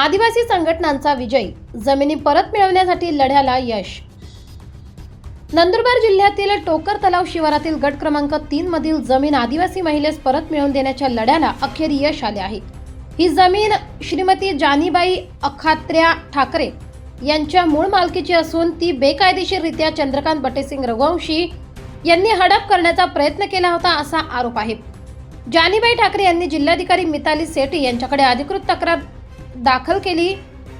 आदिवासी संघटनांचा विजय. जमिनी परत मिळवण्यासाठी लढ्याला यश. नंदुरबार जिल्ह्यातील टोकर तलाव शिवारातील गट क्रमांक तीन मधील जमीन आदिवासी महिलेस परत मिळवून देण्याच्या लढ्याला अखेर यश आले आहे. ही जमीन श्रीमती जानीबाई अखात्र्या ठाकरे यांच्या मूळ मालकीची असून ती बेकायदेशीररित्या चंद्रकांत बटेसिंग रघुवंशी यांनी हडप करण्याचा प्रयत्न केला होता असा आरोप आहे. जानीबाई ठाकरे यांनी जिल्हाधिकारी मिताली सेठी यांच्याकडे अधिकृत तक्रार दाखल केली.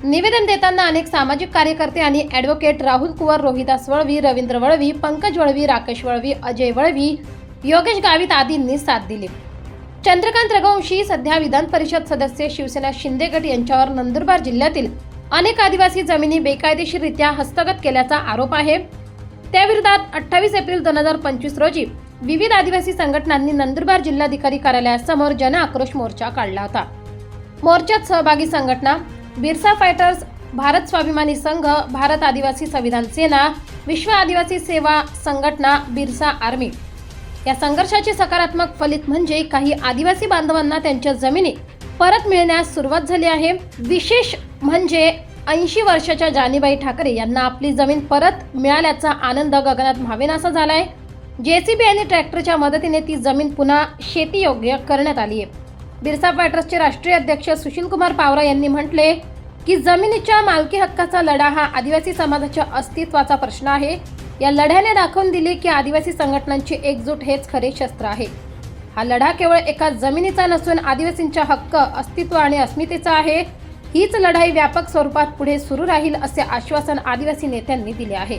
निवेदन देताना अनेक सामाजिक कार्यकर्ते आणि ॲडव्होकेट राहुल कुवर रोहिदास वळवी रवींद्र वळवी पंकज वळवी राकेश वळवी अजय वळवी योगेश गावित आदींनी साथ दिली. चंद्रकांत रघुवंशी सध्या विधान परिषद सदस्य शिवसेना शिंदे गट यांच्यावर नंदुरबार जिल्ह्यातील अनेक आदिवासी जमिनी बेकायदेशीररित्या हस्तगत केल्याचा आरोप आहे. त्याविरोधात अठ्ठावीस एप्रिल दोन हजार पंचवीस रोजी विविध आदिवासी संघटनांनी नंदुरबार जिल्हाधिकारी कार्यालयासमोर जन आक्रोश मोर्चा काढला होता. मोर्चात सहभागी संघटना बिरसा फायटर्स भारत स्वाभिमानी संघ भारत आदिवासी संविधान सेना विश्व आदिवासी सेवा संघटना बिरसा आर्मी. या संघर्षाचे सकारात्मक फलित म्हणजे काही आदिवासी बांधवांना त्यांच्या जमिनी परत मिळण्यास सुरुवात झाली आहे. विशेष म्हणजे ऐंशी वर्षाच्या जानीबाई ठाकरे यांना आपली जमीन परत मिळाल्याचा आनंद गगनात भावेनासा झालाय. जेसीबी आणि ट्रॅक्टरच्या मदतीने ती जमीन पुन्हा शेतीयोग्य करण्यात आली आहे. बिरसा फायटर्सचे राष्ट्रीय अध्यक्ष सुशीलकुमार पावरा यांनी म्हटले की जमिनीच्या मालकी हक्काचा लढा हा आदिवासी समाजाच्या अस्तित्वाचा प्रश्न आहे. या लढ्याने दाखवून दिले की आदिवासी संघटनांची एकजूट हेच खरे शस्त्र आहे. हा लढा केवळ एका जमिनीचा नसून आदिवासींच्या हक्क अस्तित्व आणि अस्मितेचा आहे. हीच लढाई व्यापक स्वरूपात पुढे सुरू राहील असे आश्वासन आदिवासी नेत्यांनी दिले आहे.